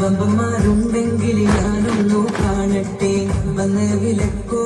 ബമ്പന്മാരുണ്ടെങ്കിൽ ഞാനൊന്നു കാണട്ടെ. വന്ന് വിലക്കോ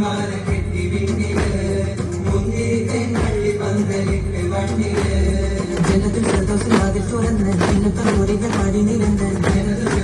മാലക്കെട്ടി വിണ്ണിൽ മുന്തിരി തെങ്ങള്ളി പന്തലിട്ട് വണ്ടിൽ ജനത്തിൽ സന്തോഷം അതിൽ തുറന്ന് ഇന്നത്തെ ഓരികൾ പടി നിരന്ന് ജനത്തിൽ